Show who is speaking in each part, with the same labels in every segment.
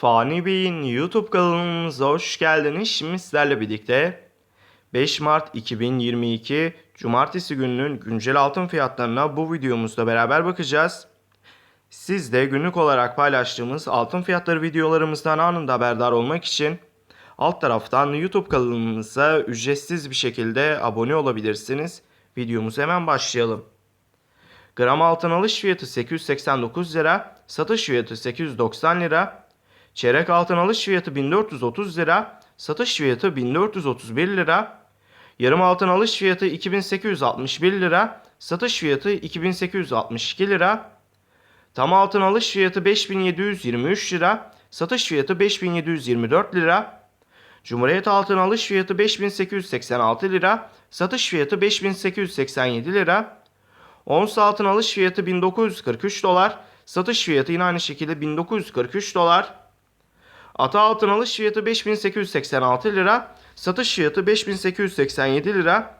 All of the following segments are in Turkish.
Speaker 1: Fani Bey'in YouTube kanalımıza hoş geldiniz. Şimdi sizlerle birlikte 5 Mart 2022 Cumartesi gününün güncel altın fiyatlarına bu videomuzda beraber bakacağız. Siz de günlük olarak paylaştığımız altın fiyatları videolarımızdan anında haberdar olmak için alt taraftan YouTube kanalımıza ücretsiz bir şekilde abone olabilirsiniz. Videomuza hemen başlayalım. Gram altın alış fiyatı 889 lira, satış fiyatı 890 lira. Çeyrek altın alış fiyatı 1430 lira, satış fiyatı 1431 lira. Yarım altın alış fiyatı 2861 lira, satış fiyatı 2862 lira. Tam altın alış fiyatı 5723 lira, satış fiyatı 5724 lira. Cumhuriyet altın alış fiyatı 5886 lira, satış fiyatı 5887 lira. Ons altın alış fiyatı 1943 dolar, satış fiyatı yine aynı şekilde 1943 dolar. Ata altın alış fiyatı 5886 lira, satış fiyatı 5887 lira.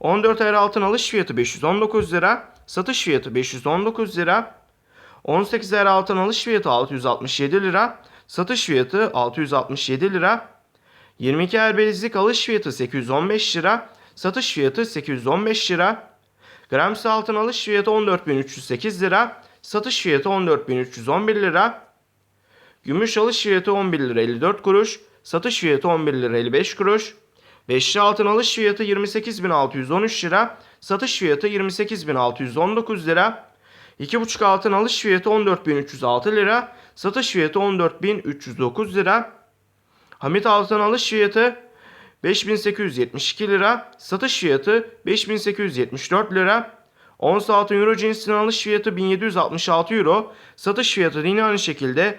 Speaker 1: 14 ayar altın alış fiyatı 519 lira, satış fiyatı 519 lira. 18 ayar altın alış fiyatı 667 lira, satış fiyatı 667 lira. 22 ayar belizlik alış fiyatı 815 lira, satış fiyatı 815 lira. Gramsi altın alış fiyatı 14.308 lira, satış fiyatı 14.311 lira. Gümüş alış fiyatı 11 lira 54 kuruş, satış fiyatı 11 lira 55 kuruş. Beşli altın alış fiyatı 28.613 lira, satış fiyatı 28.619 lira. 2,5 altın alış fiyatı 14.306 lira, satış fiyatı 14.309 lira. Hamit altın alış fiyatı 5872 lira, satış fiyatı 5874 lira. Ons altın euro cinsinin alış fiyatı 1766 euro, satış fiyatı yine aynı şekilde